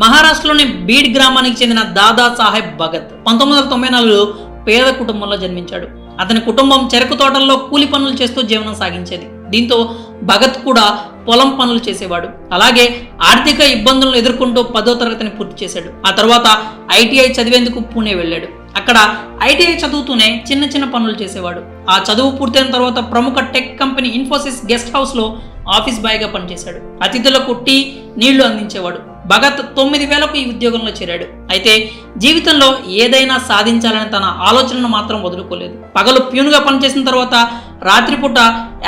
మహారాష్ట్రలోని బీడ్ గ్రామానికి చెందిన దాదా సాహెబ్ భగత్ పంతొమ్మిది వందల తొంభై నాలుగులో పేద కుటుంబంలో జన్మించాడు. అతని కుటుంబం చెరకు తోటల్లో కూలి పనులు చేస్తూ జీవనం సాగించేది. దీంతో భగత్ కూడా పొలం పనులు చేసేవాడు. అలాగే ఆర్థిక ఇబ్బందులను ఎదుర్కొంటూ పదో తరగతిని పూర్తి చేశాడు. ఆ తర్వాత ఐటీఐ చదివేందుకు పూణే వెళ్ళాడు. అక్కడ ఐటీఐ చదువుతూనే చిన్న చిన్న పనులు చేసేవాడు. ఆ చదువు పూర్తయిన తర్వాత ప్రముఖ టెక్ కంపెనీ ఇన్ఫోసిస్ గెస్ట్ హౌస్లో ఆఫీస్ బాయ్గా పనిచేశాడు. అతిథులకు టీ నీళ్ళు అందించేవాడు. భగత్ తొమ్మిది వేలకు ఈ ఉద్యోగంలో చేరాడు. అయితే జీవితంలో ఏదైనా సాధించాలని తన ఆలోచనను మాత్రం వదులుకోలేదు. పగలు ప్యూన్గా పనిచేసిన తర్వాత రాత్రిపూట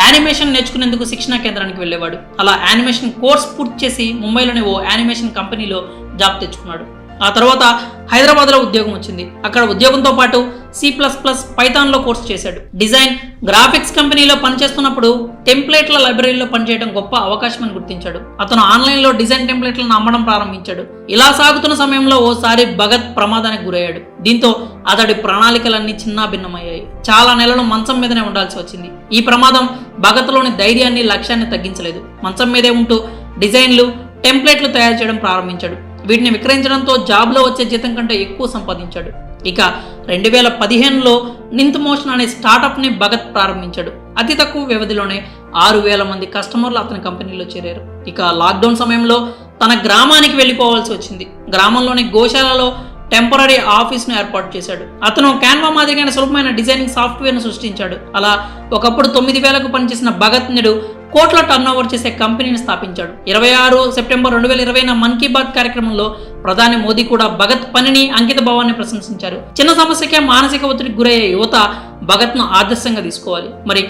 యానిమేషన్ నేర్చుకునేందుకు శిక్షణా కేంద్రానికి వెళ్ళేవాడు. అలా యానిమేషన్ కోర్స్ పూర్తి చేసి ముంబైలోని ఓ యానిమేషన్ కంపెనీలో జాబ్ తెచ్చుకున్నాడు. ఆ తర్వాత హైదరాబాద్లో ఉద్యోగం వచ్చింది. అక్కడ ఉద్యోగంతో పాటు సి ప్లస్ ప్లస్ పైథాన్లో కోర్స్ చేశాడు. డిజైన్ గ్రాఫిక్స్ కంపెనీలో పనిచేస్తున్నప్పుడు టెంప్లెట్ల లైబ్రరీలో పనిచేయడం గొప్ప అవకాశం అని గుర్తించాడు. అతను ఆన్లైన్లో డిజైన్ టెంప్లెట్లను అమ్మడం ప్రారంభించాడు. ఇలా సాగుతున్న సమయంలో ఓసారి భగత్ ప్రమాదానికి గురయ్యాడు. దీంతో అతడి ప్రణాళికలన్నీ చిన్నాభిన్నమయ్యాయి. చాలా నెలలు మంచం మీదనే ఉండాల్సి వచ్చింది. ఈ ప్రమాదం భగత్లోని ధైర్యాన్ని లక్ష్యాన్ని తగ్గించలేదు. మంచం మీదే ఉంటూ డిజైన్లు టెంప్లెట్లు తయారు చేయడం ప్రారంభించాడు. వీటిని విక్రయించడంతో జాబ్లో వచ్చే జీతం కంటే ఎక్కువ సంపాదించాడు. ఇక రెండు వేల పదిహేనులో నింత్ మోషన్ అనే స్టార్టప్ని భగత్ ప్రారంభించాడు. అతి తక్కువ వ్యవధిలోనే ఆరు వేల మంది కస్టమర్లు అతని కంపెనీలో చేరారు. ఇక లాక్డౌన్ సమయంలో తన గ్రామానికి వెళ్ళిపోవాల్సి వచ్చింది. గ్రామంలోని గోశాలలో టెంపరీ ఆఫీస్ను ఏర్పాటు చేశాడు. అతను క్యాన్వా మాదిరిగా సులభమైన డిజైనింగ్ సాఫ్ట్వేర్ను సృష్టించాడు. అలా ఒకప్పుడు తొమ్మిది వేలకు పనిచేసిన భగత్ నేడు కోట్ల టర్న్ ఓవర్ చేసే కంపెనీని స్థాపించాడు. ఇరవై ఆరు సెప్టెంబర్ రెండు వేల ఇరవైన మన్ కీ బాత్ కార్యక్రమంలో ప్రధాని మోదీ కూడా భగత్ పనిని అంకిత భావాన్ని ప్రశంసించారు. చిన్న సమస్యకే మానసిక ఒత్తిడికి గురయ్యే యువత భగత్ను ఆదర్శంగా తీసుకోవాలి. మరి